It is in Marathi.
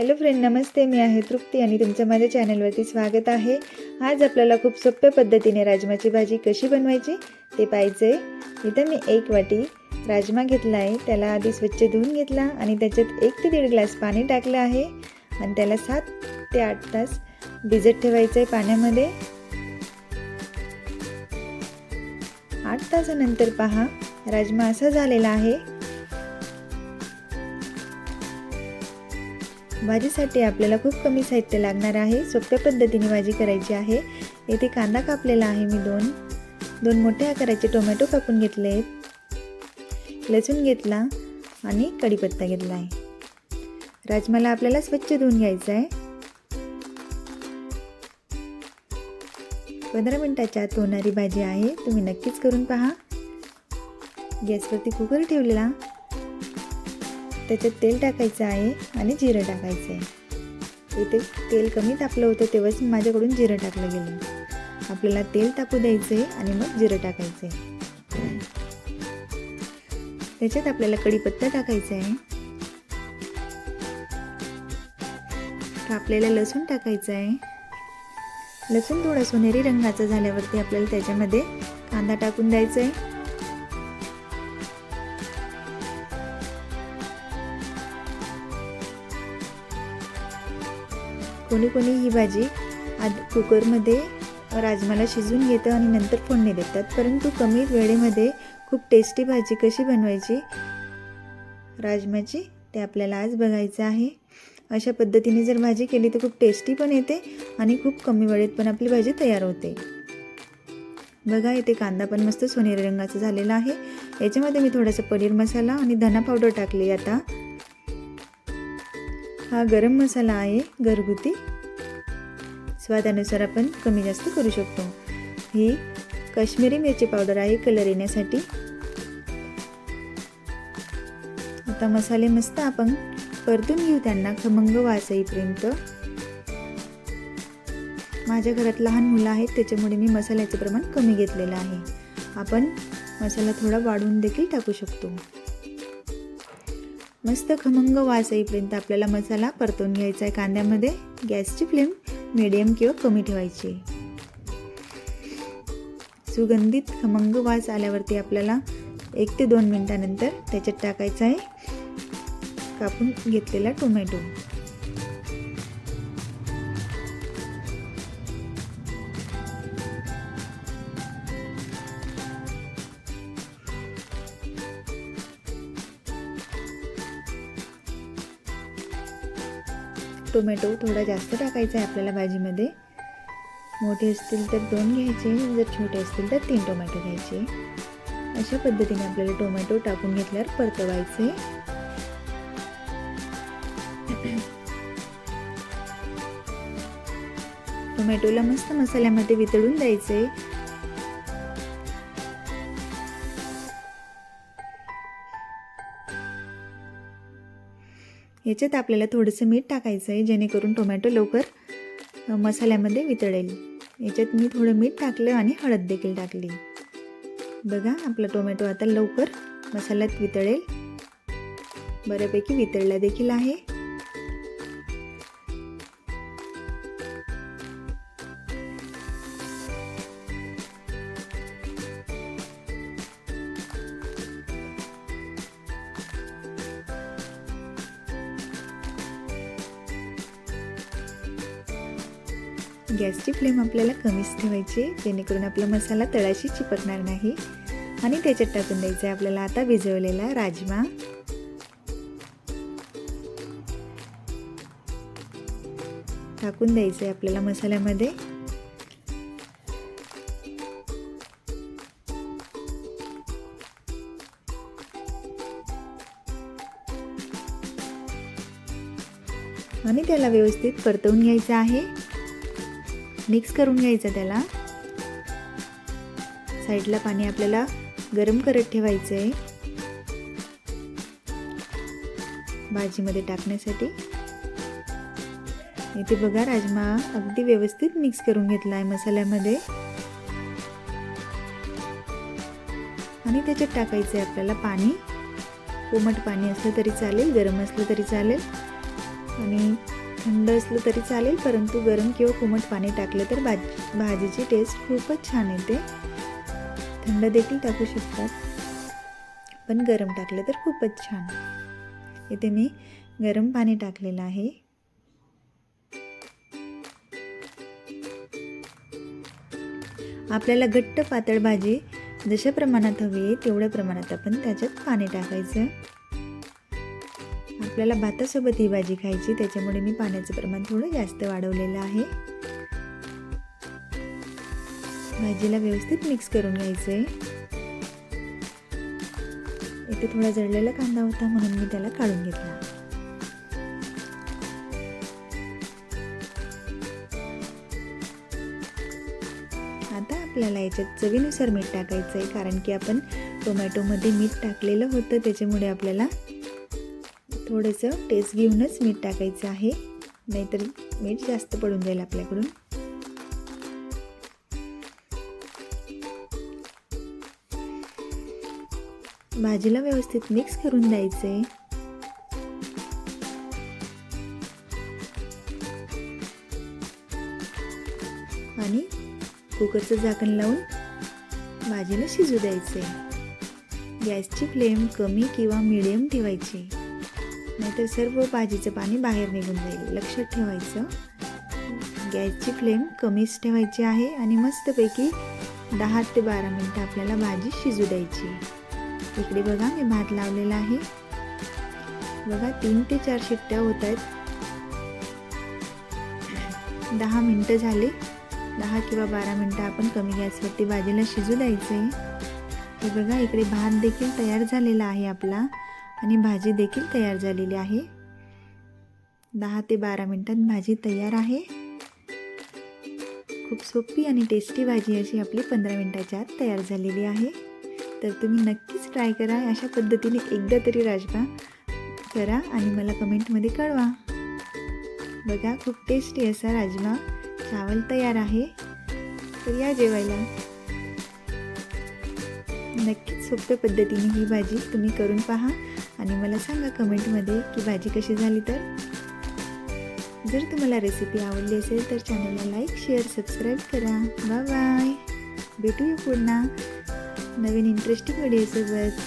हॅलो फ्रेंड नमस्ते. मी आहे तृप्ती आणि तुमचं माझ्या चॅनलवरती स्वागत आहे. आज आपल्याला खूप सोप्या पद्धतीने राजमाची भाजी कशी बनवायची ते पाहिजे इथं मी एक वाटी राजमा घेतला आहे. त्याला आधी स्वच्छ धुवून घेतला आणि त्याच्यात एक ते दीड ग्लास पाणी टाकलं आहे. आणि त्याला सात ते आठ तास भिजत ठेवायचं आहे पाण्यामध्ये. आठ तासानंतर पहा राजमा असा झालेला आहे. भाजीसाठी आपल्याला खूप कमी साहित्य लागणार आहे. सोप्या पद्धतीने भाजी करायची आहे. येथे कांदा कापलेला आहे मी दोन. दोन मोठ्या आकाराचे टोमॅटो कापून घेतले. आहेत लसूण घेतला आणि कढीपत्ता घेतला आहे. राजमाला आपल्याला स्वच्छ धुवून घ्यायचा आहे. पंधरा मिनटाच्या आत होणारी भाजी आहे. तुम्ही नक्कीच करून पहा. गॅसवरती कुकर ठेवलेला. त्याच्यात तेल टाकायचं आहे आणि जिरं टाकायचं आहे. इथे तेल कमी तापलं होतं तेव्हाच माझ्याकडून जिरं टाकलं गेलं. आपल्याला तेल टाकू द्यायचं आहे आणि मग जिरं टाकायचं आहे. त्याच्यात आपल्याला कढीपत्ता टाकायचा आहे. आपल्याला लसूण टाकायचं आहे. लसूण थोडा सोनेरी रंगाचा झाल्यावरती आपल्याला त्याच्यामध्ये कांदा टाकून द्यायचा आहे. कोणी कोणी ही भाजी आधी कुकरमध्ये राजमाला शिजवून घेतं आणि नंतर फोडणी देतात. परंतु कमी वेळेमध्ये खूप टेस्टी भाजी कशी बनवायची राजमाची ते आपल्याला आज बघायचं आहे. अशा पद्धतीने जर भाजी केली तर खूप टेस्टी पण येते आणि खूप कमी वेळेत पण आपली भाजी तयार होते. बघा इथे कांदा पण मस्त सोनेरी रंगाचा झालेला आहे. याच्यामध्ये मी थोडासा पनीर मसाला आणि धना पावडर टाकली आता. हा गरम मसाला आहे घरगुती. स्वादानुसार आपण कमी जास्त करू शकतो. ही काश्मीरी मिरची पावडर आहे कलर येण्यासाठी. आता मसाले मस्त आपण परतून घेऊ त्यांना खमंग वास येईपर्यंत माझ्या घरात लहान मुलं आहेत त्याच्यामुळे मी मसाल्याचं प्रमाण कमी घेतलेलं आहे. आपण मसाला थोडा वाढवून देखील टाकू शकतो. मस्त खमंग वास येईपर्यंत आपल्याला मसाला परतून घ्यायचा आहे कांद्यामध्ये. गॅसची फ्लेम मिडियम किंवा कमी ठेवायची. सुगंधित खमंग वास आल्यावरती आपल्याला एक ते दोन मिनटानंतर त्याच्यात टाकायचं आहे कापून घेतलेला टोमॅटो. टोमॅटो थोडा जास्त टाकायचा आहे आपल्याला भाजीमध्ये. मोठे असतील तर दोन घ्यायचे जर छोटे असतील तर तीन टोमॅटो घ्यायचे. अशा पद्धतीने आपल्याला टोमॅटो टाकून घेतल्यावर परतवायचे. टोमॅटोला मस्त मसाल्यामध्ये वितळून द्यायचे. याच्यात आपल्याला थोडंसं मीठ टाकायचं आहे जेणेकरून टोमॅटो लवकर मसाल्यामध्ये वितळेल. याच्यात मी थोडं मीठ टाकलं आणि हळद देखील टाकली. बघा आपला टोमॅटो आता लवकर मसाल्यात वितळेल. बऱ्यापैकी वितळला देखील आहे. गॅसची फ्लेम आपल्याला कमीच ठेवायची जेणेकरून आपला मसाला तळाशी चिपकणार नाही. आणि त्याच्यात टाकून द्यायचं आहे आपल्याला आता भिजवलेला राजमा. टाकून द्यायचं आहे आपल्याला मसाल्यामध्ये. आणि त्याला व्यवस्थित परतवून घ्यायचं आहे. मिक्स करून घ्यायचं त्याला. साईडला पाणी आपल्याला गरम करत ठेवायचं आहे भाजीमध्ये टाकण्यासाठी. इथे बघा राजमा अगदी व्यवस्थित मिक्स करून घेतला आहे मसाल्यामध्ये. आणि त्याच्यात टाकायचं आहे आपल्याला पाणी. कोमट पाणी असलं तरी चालेल गरम असलं तरी चालेल. आणि थंड असलं तरी चालेल परंतु गरम किंवा कोमट पाणी टाकलं तर भाजी भाजीची टेस्ट खूपच छान येते. थंड देखील टाकू शकतात पण गरम टाकलं तर खूपच छान. इथे मी गरम पाणी टाकलेलं आहे. आपल्याला घट्ट पातळ भाजी जशा प्रमाणात हवी आहे तेवढ्या प्रमाणात आपण त्याच्यात पाणी टाकायचं. आपल्याला भातासोबत ही भाजी खायची त्याच्यामुळे मी पाण्याचं प्रमाण थोडं जास्त वाढवलेलं आहे. भाजीला व्यवस्थित मिक्स करून घ्यायचं आहे इथे थोडा जळलेला कांदा होता म्हणून मी त्याला काढून घेतला. आता आपल्याला याच्यात चवीनुसार मीठ टाकायचं आहे कारण की आपण टोमॅटोमध्ये मीठ टाकलेलं होतं त्याच्यामुळे आपल्याला थोडंसं टेस्ट घेऊनच मीठ टाकायचं आहे. नाहीतर मीठ जास्त पडून जाईल आपल्याकडून. भाजीला व्यवस्थित मिक्स करून द्यायचं आहे आणि कुकरचं झाकण लावून भाजीला शिजू द्यायचे गॅसची फ्लेम कमी किंवा मिडियम ठेवायची. नाहीतर सर्व भाजीचं पाणी बाहेर निघून जाईल. लक्षात ठेवायचं. गॅसची फ्लेम कमीच ठेवायची आहे आणि मस्तपैकी दहा ते बारा मिनटं आपल्याला भाजी शिजू द्यायची. इकडे बघा मी भात लावलेला आहे. बघा तीन ते चार शिट्ट्या होत आहेत. दहा मिनटं झाले. दहा किंवा बारा मिनटं आपण कमी गॅसवरती भाजीला शिजू द्यायचं आहे हे बघा इकडे भात देखील तयार झालेला आहे आपला. आणि भाजी देखील तयार झालेली आहे. दहा ते बारा मिनटात भाजी तयार आहे. खूप सोपी आणि टेस्टी भाजी अशी आपली पंधरा मिनटाच्या आत तयार झालेली आहे. तर तुम्ही नक्कीच ट्राय करा. अशा पद्धतीने एकदा तरी राजमा करा आणि मला कमेंटमध्ये कळवा. बघा खूप टेस्टी असा राजमा चावल तयार आहे. तर या जेवायला. नक्कीच सोप्या पद्धतीने ही भाजी तुम्ही करून पहा. आणि मला सांगा कमेंटमध्ये की भाजी कशी झाली तर. जर तुम्हाला रेसिपी आवडली असेल तर चॅनलला लाईक शेअर सबस्क्राईब करा. बाय बाय भेटूया पुन्हा नवीन इंटरेस्टिंग व्हिडिओसोबत